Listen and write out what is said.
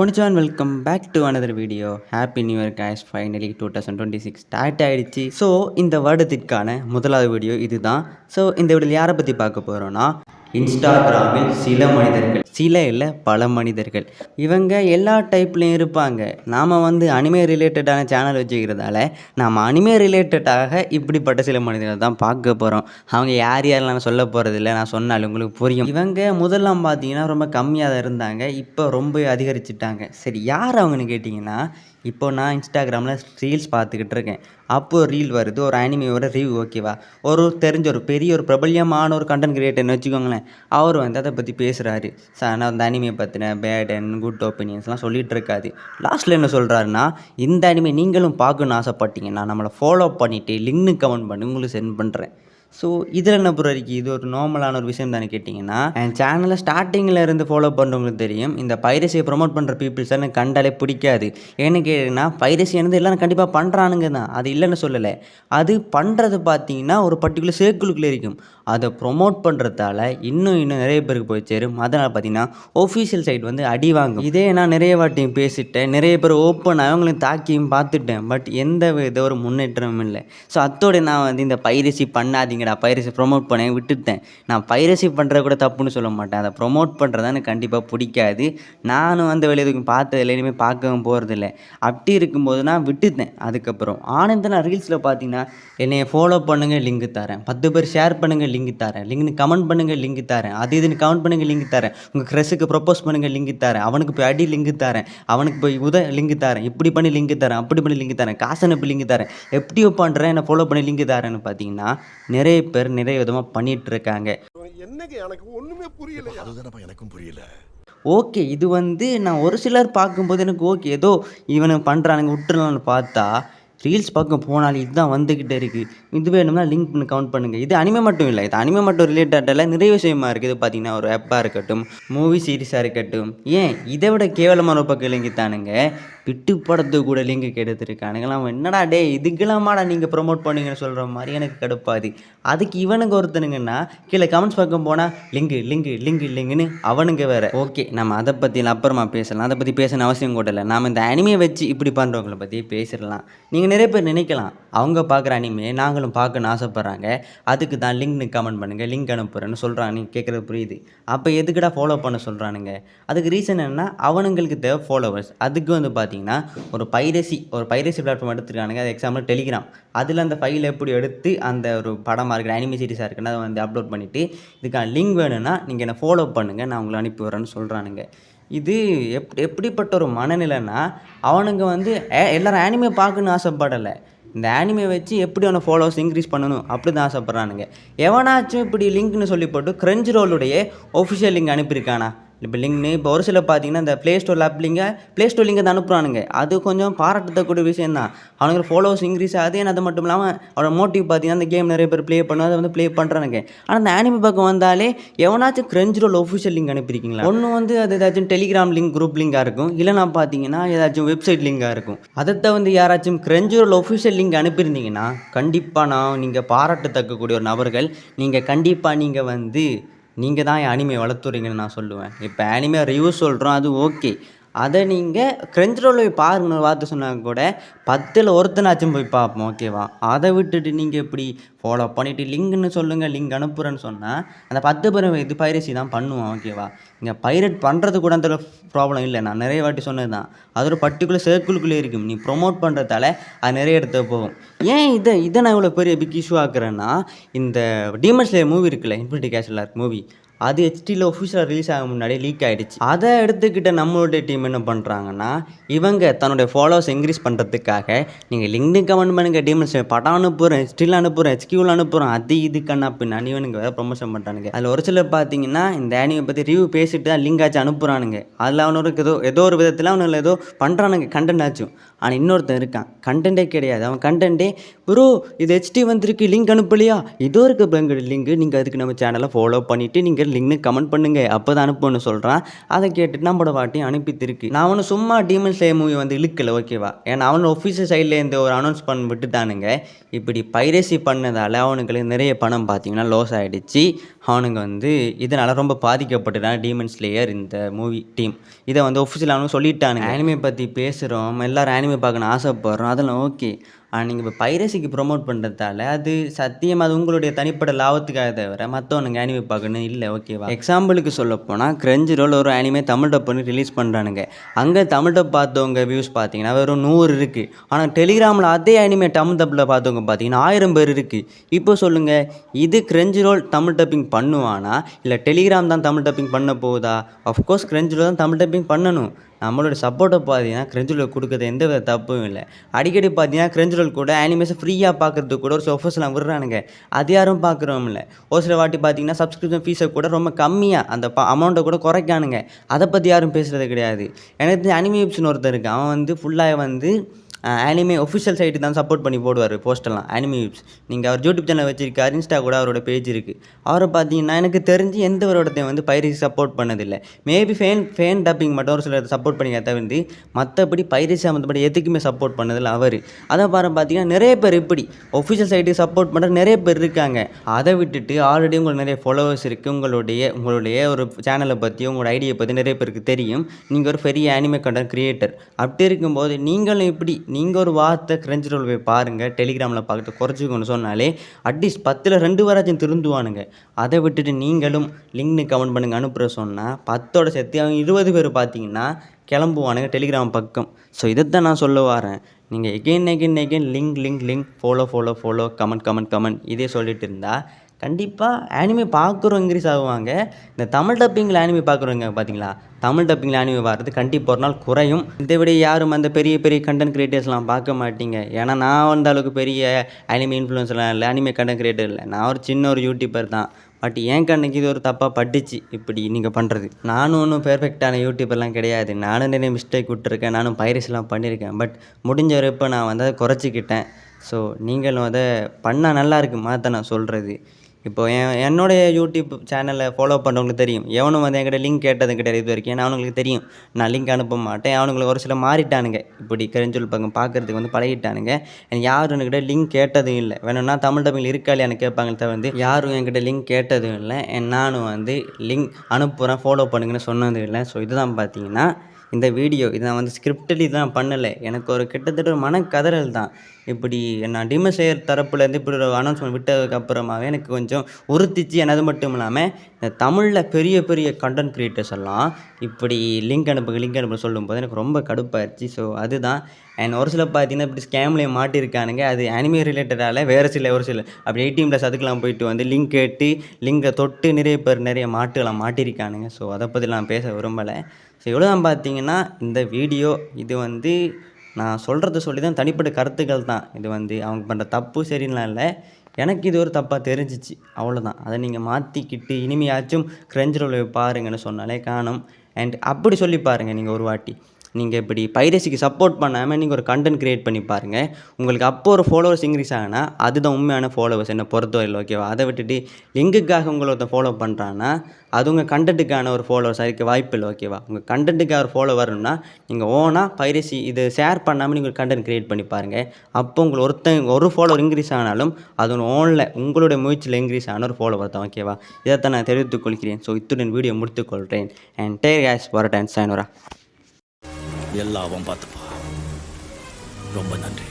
கொனிச்சான் welcome back to another video happy new year cash finally two thousand twenty six start ஆகிடுச்சு so இந்த வருடத்திற்கான முதலாவது video இதுதான். So இந்த வீடியோவில் யாரை பற்றி பார்க்க போகிறோன்னா இன்ஸ்டாகிராமில் சில மனிதர்கள். சில இல்லை பல மனிதர்கள். இவங்க எல்லா டைப்லேயும் இருப்பாங்க. நாம் வந்து அனிமே ரிலேட்டடான சேனல் வச்சுக்கிறதால நாம் அனிமே ரிலேட்டடாக இப்படிப்பட்ட சில மனிதர்கள் தான் பார்க்க போகிறோம் அவங்க யார் யாரெல்லாம் நான் சொல்ல போகிறதில்ல நான் சொன்னாலும் உங்களுக்கு புரியும். இவங்க முதல்லாம் பார்த்தீங்கன்னா ரொம்ப கம்மியாக தான் இருந்தாங்க. இப்போ ரொம்ப அதிகரிச்சிட்டாங்க. சரி யார் அவங்கன்னு கேட்டிங்கன்னா இப்போ நான் இன்ஸ்டாகிராமில் ரீல்ஸ் பார்த்துக்கிட்டு இருக்கேன் அப்போது ரீல் வருது ஒரு அனிமையோட ரிவ்யூ ஓகேவா ஒரு தெரிஞ்ச ஒரு பெரிய ஒரு பிரபல்யமான ஒரு கண்டென்ட் கிரியேட்டர்னு வச்சுக்கோங்களேன். அவர் வந்து அதை பற்றி பேசுகிறாரு சார் நான் அந்த அனிமையை பற்றின பேட் அண்ட் குட் ஒப்பீனியன்ஸ்லாம் சொல்லிகிட்டு இருக்காது லாஸ்ட்டில் என்ன சொல்கிறாருன்னா இந்த அனிமே நீங்களும் பார்க்கணுன்னு ஆசைப்பட்டீங்கன்னா நம்மளை ஃபாலோ பண்ணிவிட்டு லிங்க்னு கமெண்ட் பண்ணி உங்களுக்கு சென்ட் பண்ணுறேன் ஸோ இதில் என்ன ப்ரோ வரைக்கும் இது ஒரு நார்மலான ஒரு விஷயம் தானே கேட்டிங்கன்னா என் சேனலை ஸ்டார்டிங்கில் இருந்து ஃபாலோ பண்ணுறவங்களுக்கு தெரியும் இந்த பைரசியை ப்ரொமோட் பண்ணுற பீப்புள்ஸ் எனக்கு கண்டாலே பிடிக்காது. ஏன்னு கேட்டிங்கன்னா பைரசி வந்து எல்லாரும் கண்டிப்பாக பண்ணுறானுங்க தான். அது இல்லைன்னு சொல்லலை. அது பண்ணுறது பார்த்தீங்கன்னா ஒரு பர்டிகுலர் சர்க்கிளுக்குள்ளே இருக்கும். அதை ப்ரொமோட் பண்ணுறதால இன்னும் இன்னும் நிறைய பேருக்கு போய் சேரும். அதனால் பார்த்தீங்கன்னா ஒஃபீஷியல் சைட் வந்து அடி வாங்கும். இதே நான் நிறைய வாட்டியும் பேசிட்டேன். நிறைய பேர் ஓப்பன் அவங்களையும் தாக்கியும் பார்த்துட்டேன். பட் எந்த வித ஒரு முன்னேற்றமும் இல்லை. ஸோ அத்தோடு நான் வந்து இந்த பைரசி பண்ணாதீங்க. நான் பைரசி ப்ரொமோட் பண்ண விட்டுட்டேன் நான் பைரசி பண்ணுறது கூட தப்புன்னு சொல்ல மாட்டேன் அதை ப்ரொமோட் பண்ணுறது எனக்கு கண்டிப்பாக பிடிக்காது நானும் அந்த வெளியே எதுவும் பார்த்ததில்ல இனிமேல் பார்க்கவும் போகிறதில்ல அப்படி இருக்கும்போது நான் விட்டுட்டேன் அதுக்கப்புறம் ஆனந்த நான் ரீல்ஸில் பார்த்தீங்கன்னா என்னை ஃபாலோ பண்ணுங்கள் லிங்க் தரேன் பத்து பேர் ஷேர் பண்ணுங்கள் லிங்க் தரேன் லிங்க்னு கமெண்ட் பண்ணுங்கள் லிங்க் தரேன் அது இதுன்னு கமெண்ட் பண்ணுங்கள் லிங்க் தரேன் உங்கள் க்ரெஸுக்கு ப்ரப்போஸ் பண்ணுங்கள் லிங்க் தரேன் அவனுக்கு போய் அடி லிங்க் தரேன் அவனுக்கு போய் உத லிங்க் தரேன் இப்படி பண்ணி லிங்க் தரேன் அப்படி பண்ணி லிங்க் தரேன் காசு அனுப்பி லிங்க் தரேன் எப்படி பண்ணுறேன் என்னை ஃபாலோ பண்ணி லிங்க் தரேன்னு பார்த்தீங்கன்னா நிறைய பேர் நிறைய விதமாக பண்ணிகிட்டு இருக்காங்க என்னங்க எனக்கு ஒண்ணுமே புரியல அதுதானப்பா எனக்கும் புரியல. ஓகே இது வந்து நான் ஒரு சிலர் பார்க்கும்போது எனக்கு ஓகே. ஏதோ இவனுங்க பண்ணுறானுங்க விட்டுறலான்னு பார்த்தா ரீல்ஸ் பக்கம் போனாலும் இதுதான் வந்துக்கிட்டே இருக்குது இது வேணும்னா லிங்க் பண்ணி கவுண்ட் பண்ணுங்கள் இது அனிமே மட்டும் இல்லை இது அனிமே மட்டும் ரிலேட்டடில் நிறைய விஷயமா இருக்குது பார்த்தீங்கன்னா ஒரு ஆப்பாக இருக்கட்டும் மூவி சீரிஸாக இருக்கட்டும். ஏன்? இதை விட கேவலமான ஒரு பக்கம் லிங்க் தானுங்க. விட்டு படத்து கூட லிங்க் எடுத்துருக்கானுங்களா என்னடா டே இதுக்கெல்லாமாடா நீங்கள் ப்ரொமோட் பண்ணுங்கன்னு சொல்கிற மாதிரி எனக்கு கடுப்பாது. அதுக்கு இவனுங்க ஒருத்தனுங்கன்னா கீழே கமெண்ட்ஸ் பக்கம் போனால் லிங்கு லிங்கு லிங்கு லிங்குன்னு அவனுங்க வேறு. ஓகே நம்ம அதை பற்றி அப்புறமா பேசலாம். அதை பற்றி பேசணும் அவசியம் கூட இல்லை. நாம் இந்த அனிமையை வச்சு இப்படி பண்ணுறவங்கள பற்றி பேசிடலாம். நீங்கள் நிறைய பேர் நினைக்கலாம். அவங்க பார்க்குற அனிமே நாங்களும் பார்க்கணும்னு ஆசைப்பட்றாங்க. அதுக்கு தான் லிங்க்னு கமெண்ட் பண்ணுங்கள் லிங்க் அனுப்புகிறேன்னு சொல்கிறாங்க கேட்குறது புரியுது. அப்போ எதுக்குடா ஃபாலோ பண்ண சொல்கிறானுங்க அதுக்கு ரீசன் என்னென்னா அவனுங்களுக்கு தேவை ஃபாலோவர்ஸ் அதுக்கு வந்து பார்த்தீங்கன்னா ஒரு பைரசி ஒரு பைரசி பிளாட்ஃபார்ம் எடுத்துருக்கானுங்க. அது எக்ஸாம்பிள் டெலிகிராம் அதில் அந்த ஃபைல் எப்படி எடுத்து அந்த ஒரு படமாக இருக்கிற அனிமே சீரிஸாக இருக்குன்னு அதை வந்து அப்லோட் பண்ணிவிட்டு இதுக்கான லிங்க் வேணும்னா நீங்கள் என்னை ஃபாலோ பண்ணுங்கள் நான் உங்களை அனுப்பி வரேன்னு சொல்கிறானுங்க இது எப் எப்படிப்பட்ட ஒரு மனநிலைன்னா அவனுங்க வந்து ஏ எல்லாரும் ஆனிமே பார்க்கணுன்னு ஆசைப்படலை. இந்த ஆனிமே வச்சு எப்படி அவனை ஃபாலோவர்ஸ் இன்க்ரீஸ் பண்ணணும் அப்படி தான் ஆசைப்பட்றானுங்க. எவனாச்சும் இப்படி லிங்க்னு சொல்லி போட்டு கிரெஞ்ச் ரோலுடைய ஒஃபிஷியல் லிங்க் அனுப்பியிருக்கானா? இப்போ லிங்க்னு இப்போ ஒரு சில பார்த்தீங்கன்னா இந்த ப்ளே ஸ்டோர் ஆப் லிங்கை ப்ளே ஸ்டோர் லிங்கை தான் அனுப்புகிறானுங்க அது கொஞ்சம் பாராட்டத்தக்கூடிய விஷயம் தான். அவனுக்கு ஃபாலோவர்ஸ் இன்க்ரீஸ் ஆகுது. and அது மட்டும் இல்லாமல் அவனோட மோட்டிவ் பார்த்தீங்கன்னா அந்த கேம் நிறைய பேர் ப்ளே பண்ண அதை வந்து ப்ளே பண்ணுறானுங்க ஆனால் அந்த ஆனிமி பக்கம் வந்தாலே எவனாச்சும் கிரெஞ்ச் ரோல் ஒஃபிஷியல் லிங்க் அனுப்பியிருக்கீங்களா? ஒன்று வந்து அது ஏதாச்சும் டெலிகிராம் லிங்க் குரூப் லிங்காக இருக்கும். இல்லைனா பார்த்தீங்கன்னா ஏதாச்சும் வெப்சைட் லிங்காக இருக்கும். அதை வந்து யாராச்சும் கிரெஞ்ச் ரோல் ஒஃபிஷியல் லிங்க் அனுப்பியிருந்தீங்கன்னா கண்டிப்பாக நான் நீங்கள் பாராட்டத்தக்கக்கூடிய ஒரு நபர்கள் நீங்கள் கண்டிப்பாக நீங்கள் வந்து நீங்கள் தான் என் அனிமே வளர்த்துறீங்கன்னு நான் சொல்லுவேன். இப்போ அனிமே ரிவ்யூ சொல்கிறோம் அது ஓகே அதை நீங்கள் க்ரெஞ்ச் ரோல் போய் பாருங்கன்னு ஒரு வார்த்தை சொன்னாங்க கூட. பத்தில் ஒருத்தனாச்சும் போய் பார்ப்போம் ஓகேவா அதை விட்டுட்டு நீங்கள் இப்படி ஃபாலோ பண்ணிவிட்டு லிங்க்னு சொல்லுங்கள் லிங்க் அனுப்புகிறேன்னு சொன்னால் அந்த பத்து பேர் இது பைரசி தான் பண்ணுவான் ஓகேவா இங்கே பைரட் பண்ணுறது கூட அந்த ப்ராப்ளம் இல்லை. நான் நிறைய வாட்டி சொன்னது தான் அது ஒரு பர்டிகுலர் சர்க்கிளுக்குள்ளே இருக்கும். நீ ப்ரொமோட் பண்ணுறதால அது நிறைய இடத்துல போகும். ஏன் இதை இதை நான் இவ்வளோ பெரிய பிக் இஷ்யூ ஆக்குறேன்னா இந்த டீமன்ஸ்லேயர் மூவி இருக்குல்ல இன்ஃபினிட்டி கேஷலாக மூவி அது ஹெச்டியில் ஒஃபிஷியலாக ரிலீஸ் ஆக முன்னாடி லீக் ஆகிடுச்சு அதை எடுத்துக்கிட்ட நம்மளுடைய டீம் என்ன பண்ணுறாங்கன்னா இவங்க தன்னுடைய ஃபாலோவர்ஸ் இன்க்ரீஸ் பண்ணுறதுக்காக நீங்கள் லிங்க்டு கமெண்ட் பண்ணுங்கள் டீம்ஸ் படம் அனுப்புகிறேன் ஹெச்டியில் அனுப்புகிறேன் ஹெச்கியூவில் அனுப்புகிறேன் அது இது கண்ணா பின்னாடி இவனுங்க வேறு ப்ரொமோஷன் பண்ணுறானுங்க அதில் ஒரு சிலர் பார்த்தீங்கன்னா இந்த ஆனியை பற்றி ரிவ்யூ பேசிட்டு தான் லிங்க் ஆச்சு அனுப்புகிறானுங்க அதில் அவனுக்கு ஏதோ ஏதோ ஒரு விதத்தில் அவனுக்கு ஏதோ பண்ணுறானுங்க கண்டென்ட் ஆச்சும் ஆனால் இன்னொருத்தன் இருக்கான். கண்டென்ட்டே கிடையாது. அவன் கண்டென்ட்டே ப்ரோ இது ஹெச்டி வந்திருக்கு லிங்க் அனுப்பலையா? இதோ இருக்க பேங்கோட லிங்க் நீங்கள் அதுக்கு நம்ம சேனலை ஃபாலோ பண்ணிவிட்டு நீங்கள் லிங்க்னு கமெண்ட் பண்ணுங்க. அப்போ தான் அனுப்புன்னு சொல்கிறான் அதை கேட்டுட்டு நம்மளோட வாட்டி அனுப்பித்திருக்கு. நான் ஒன்றும் சும்மா டீமன் ஸ்லே மூவி வந்து இழுக்கல ஓகேவா ஏன்னா அவனோட ஒஃபீஷியல் சைட்லேருந்து ஒரு அனௌன்ஸ் பண்ண விட்டுட்டானுங்க. இப்படி பைரசி பண்ணதால் அவனுங்களுக்கு நிறைய பணம் பார்த்தீங்கன்னா லாஸ் ஆகிடுச்சு அவனுங்க வந்து இதனால் ரொம்ப பாதிக்கப்பட்டுட்டான் டீமன் ஸ்லேயர் இந்த மூவி டீம் இதை வந்து ஒஃபிஷியல் அவனுக்கு சொல்லிட்டானுங்க. ஆனிமே பற்றி பேசுகிறோம் எல்லாரும் ஆனிமே பார்க்கணும் ஆசைப்படுறோம். அதெல்லாம் ஓகே நீங்கள் இப்போ பைரசிக்கு ப்ரொமோட் பண்ணுறதால அது சத்தியம் அது உங்களுடைய தனிப்பட்ட லாபத்துக்காக தவிர மற்றவனுங்க ஆனிமே பார்க்கணும் இல்லை ஓகேவா எக்ஸாம்பிளுக்கு சொல்ல போனால் கிரஞ்ச் ரோல் ஒரு ஆனிமே தமிழ் டப் பண்ணி ரிலீஸ் பண்ணுறானுங்க அங்கே தமிழ் டப் பார்த்தவங்க வியூஸ் பார்த்தீங்கன்னா வெறும் நூறு இருக்குது ஆனால் டெலிகிராமில் அதே அனிமே தமிழ் டப்பில் பார்த்தவங்க பார்த்தீங்கன்னா ஆயிரம் பேர் இருக்குது இப்போ சொல்லுங்கள் இது கிரஞ்ச் ரோல் தமிழ் டப்பிங் பண்ணுவானா? இல்லை டெலிகிராம் தான் தமிழ் டப்பிங் பண்ண போகுதா? அஃப்கோர்ஸ் கிரஞ்ச் ரோல் தான் தமிழ் டப்பிங் பண்ணணும். நம்மளோட சப்போர்ட்டை பார்த்தீங்கன்னா கிரெஞ்சுரல் கொடுக்குறது எந்த வித தப்பும் இல்லை. அடிக்கடி பார்த்தீங்கன்னா கிரெஞ்சுரல் கூட அனிமேஷன் ஃப்ரீயாக பார்க்குறது கூட ஒரு சொஃபர்ஸ்லாம் விடுறானுங்க. அது யாரும் பார்க்குறோம் இல்லை. ஒரு சில வாட்டி பார்த்தீங்கன்னா சப்ஸ்கிரிப்ஷன் ஃபீஸை கூட ரொம்ப கம்மியாக அந்த ப அமௌண்ட்டை கூட குறைக்கானுங்க. அதை பற்றி யாரும் பேசுகிறது கிடையாது. எனக்கு தெரிஞ்ச அனிமேப்ஸ்னு ஒருத்தர் இருக்குது அவன் வந்து ஃபுல்லாக வந்து ஆனிமே ஒஃபிஷியல் சைட்டு தான் சப்போர்ட் பண்ணி போடுவார் போஸ்டெல்லாம் ஆனிமே நீங்கள் அவர் யூடியூப் சேனல் வச்சிருக்கார் இன்ஸ்டா கூட அவரோட பேஜ் இருக்குது அவரை பார்த்தீங்கன்னா எனக்கு தெரிஞ்சு எந்த ஒரு இடத்தையும் வந்து பைரசி சப்போர்ட் பண்ணதில்லை. மேபி ஃபேன் ஃபேன் டப்பிங் மட்டும் ஒரு சிலர் சப்போர்ட் பண்ணி தவிர்த்து மற்றபடி பைரசி சம்மந்தப்பட்ட எதுக்குமே சப்போர்ட் பண்ணதில்லை அவர். அதை பாரு பார்த்தீங்கன்னா நிறைய பேர் இப்படி ஒஃபிஷியல் சைட்டுக்கு சப்போர்ட் பண்ணுற நிறைய பேர் இருக்காங்க. அதை விட்டுட்டு ஆல்ரெடி உங்களுக்கு நிறைய ஃபாலோவர்ஸ் இருக்குது உங்களுடைய உங்களுடைய ஒரு சேனலை பற்றி உங்களோட ஐடியை பற்றி நிறைய பேருக்கு தெரியும். நீங்கள் ஒரு பெரிய ஆனிமே கண்டென்ட் கிரியேட்டர் அப்படி இருக்கும்போது நீங்களும் இப்படி நீங்கள் ஒரு வார்த்தை கிரெஞ்சு ரோல் போய் பாருங்கள் டெலிகிராமில் பார்த்துட்டு குறைச்சிக்கணும்னு சொன்னாலே அட்லீஸ்ட் பத்தில் ரெண்டு வாராச்சும் திருந்துவானுங்க. அதை விட்டுட்டு நீங்களும் லிங்க்னு கமெண்ட் பண்ணுங்க அனுப்புகிற சொன்னால் பத்தோட சேர்த்து அவங்க இருபது பேர் பார்த்தீங்கன்னா கிளம்புவானுங்க டெலிகிராம் பக்கம். ஸோ இதைத்தான் நான் சொல்ல வரேன். நீங்கள் again again again link link link follow follow follow comment comment comment இதே சொல்லிட்டு இருந்தால் கண்டிப்பாக ஆனிமே பார்க்குறவங்க இன்க்ரீஸ் ஆகுவாங்க. இந்த தமிழ் டப்பிங்கில் ஆனிமே பார்க்குறவங்க பார்த்தீங்களா தமிழ் டப்பிங்கில் ஆனிமே பார்க்குறது கண்டிப்பாக ஒரு நாள் குறையும். இதை விட யாரும் அந்த பெரிய பெரிய கண்டென்ட் கிரியேட்டர்ஸ்லாம் பார்க்க மாட்டீங்க. ஏன்னா நான் அந்த அளவுக்கு பெரிய அனிமே இன்ஃப்ளூயன்ஸ்லாம் இல்லை அனிமே கண்டென்ட் கிரியேட்டர் இல்லை. நான் ஒரு சின்ன ஒரு யூடியூபர் தான். பட் ஏன் கண்ணுக்கு இது ஒரு தப்பாக பட்டுச்சு இப்படி நீங்கள் பண்ணுறது நானும் ஒன்றும் பெர்ஃபெக்டான யூடியூபர்லாம் கிடையாது. நானும் நிறைய மிஸ்டேக் விட்டுருக்கேன் நானும் பைரஸ்லாம் பண்ணியிருக்கேன் பட் முடிஞ்ச வரைப்போ நான் வந்து அதை குறைச்சிக்கிட்டேன். ஸோ நீங்களும் அதை பண்ணால் நல்லா இருக்குமா தான் நான் சொல்கிறது இப்போ என் என்னுடைய யூடியூப் சேனலை ஃபாலோ பண்ணுறவங்களுக்கு தெரியும். எவனும் வந்து என்கிட்ட லிங்க் கேட்டது கிடையாது இது வரைக்கும். ஏன்னா அவனுங்களுக்கு தெரியும். நான் லிங்க் அனுப்ப மாட்டேன். அவனுங்களுக்கு ஒரு சில மாறிட்டானுங்க. இப்படி கரிஞ்சொல் பக்கம் பார்க்குறதுக்கு வந்து பழகிட்டானுங்க. எனக்கு யாரும் என்கிட்ட லிங்க் கேட்டதும் இல்லை. வேணும்னா தமிழ் தமிழ் இருக்கா கேட்பாங்கள்த கேட்பாங்க தவிர்த்து யாரும் என்கிட்ட லிங்க் கேட்டதும் இல்லை. நானும் வந்து லிங்க் அனுப்புகிறேன் ஃபாலோ பண்ணுங்கன்னு சொன்னதும் இல்லை. ஸோ இதுதான் பார்த்தீங்கன்னா இந்த வீடியோ இதை நான் வந்து ஸ்கிரிப்டலி தான் பண்ணலை. எனக்கு ஒரு கிட்டத்தட்ட ஒரு மனக்கதறல் தான். இப்படி நான் டிமசேர் தரப்புலேருந்து இப்படி ஒரு அனௌன்ஸ்மெண்ட் விட்டதுக்கு அப்புறமாவே எனக்கு கொஞ்சம் உறுத்திச்சு. எனது மட்டும் இல்லாமல் இந்த தமிழில் பெரிய பெரிய கண்டென்ட் க்ரியேட்டர்ஸ் எல்லாம் இப்படி லிங்க் அனுப்புங்க லிங்க் அனுப்ப சொல்லும்போது எனக்கு ரொம்ப கடுப்பாயிருச்சு. ஸோ அதுதான். அண்ட் ஒரு சில பார்த்தீங்கன்னா இப்படி ஸ்கேம்லேயே மாட்டியிருக்கானுங்க அது அனிமே ரிலேட்டடால் வேறு சில ஒரு சில அப்படி எயிட்டீன் ப்ளஸ் அதுக்கெலாம் போயிட்டு வந்து லிங்க் கேட்டு லிங்கை தொட்டு நிறைய பேர் நிறைய மாட்டுலாம் மாட்டியிருக்கானுங்க ஸோ அதை பற்றி நான் பேச விரும்பலை. ஸோ இவ்வளோ தான் பார்த்தீங்கன்னா இந்த வீடியோ இது வந்து நான் சொல்கிறத சொல்லி தான் தனிப்பட்ட கருத்துக்கள் தான். இது வந்து அவங்க பண்ணுற தப்பு சரின்லாம் இல்லை. எனக்கு இது ஒரு தப்பாக தெரிஞ்சிச்சு. அவ்வளோதான் அதை நீங்கள் மாற்றிக்கிட்டு இனிமையாச்சும் கிரெஞ்சில் பாருங்கன்னு சொன்னாலே காணும். அண்ட் அப்படி சொல்லி பாருங்கள் நீங்கள் ஒரு வாட்டி. நீங்கள் இப்படி பைரசிக்கு சப்போர்ட் பண்ணாமல் நீங்கள் ஒரு கண்டென்ட் க்ரியேட் பண்ணி பாருங்கள் உங்களுக்கு அப்போ ஒரு ஃபாலோவர்ஸ் இன்க்ரீஸ் ஆகினா அதுதான் உண்மையான ஃபாலோவர்ஸ் என்னை பொறுத்தவரையில் ஓகேவா அதை விட்டுட்டு லிங்குக்காக உங்களை ஒருத்தன் ஃபாலோ பண்ணுறான்னா அது உங்கள் கண்டென்ட்டுக்கான ஒரு ஃபாலோவர்ஸ் அதுக்கு வாய்ப்பு இல்லை ஓகேவா உங்கள் கண்டென்ட்டுக்காக ஒரு ஃபாலோ வரணும்னா நீங்கள் ஓனாக பைரசி இது ஷேர் பண்ணாமல் நீங்கள் கண்டென்ட் க்ரியேட் பண்ணி பாருங்கள் அப்போ உங்களை ஒருத்தன் ஒரு ஃபாலோவர் இன்க்ரீஸ் ஆனாலும் அது ஓனில் உங்களுடைய முயற்சியில் இன்க்ரீஸ் ஆன ஒரு ஃபாலோவர் தான் ஓகேவா இதைத்தான் நான் தெரிவித்துக் கொள்கிறேன். ஸோ இத்துடன் வீடியோ முடித்துக்கொள்கிறேன் அண்ட் டேர் கேஸ் வரட்டேன். சைனோரா எல்லாம் அவன் பார்த்துப்பா. ரொம்ப நன்றி.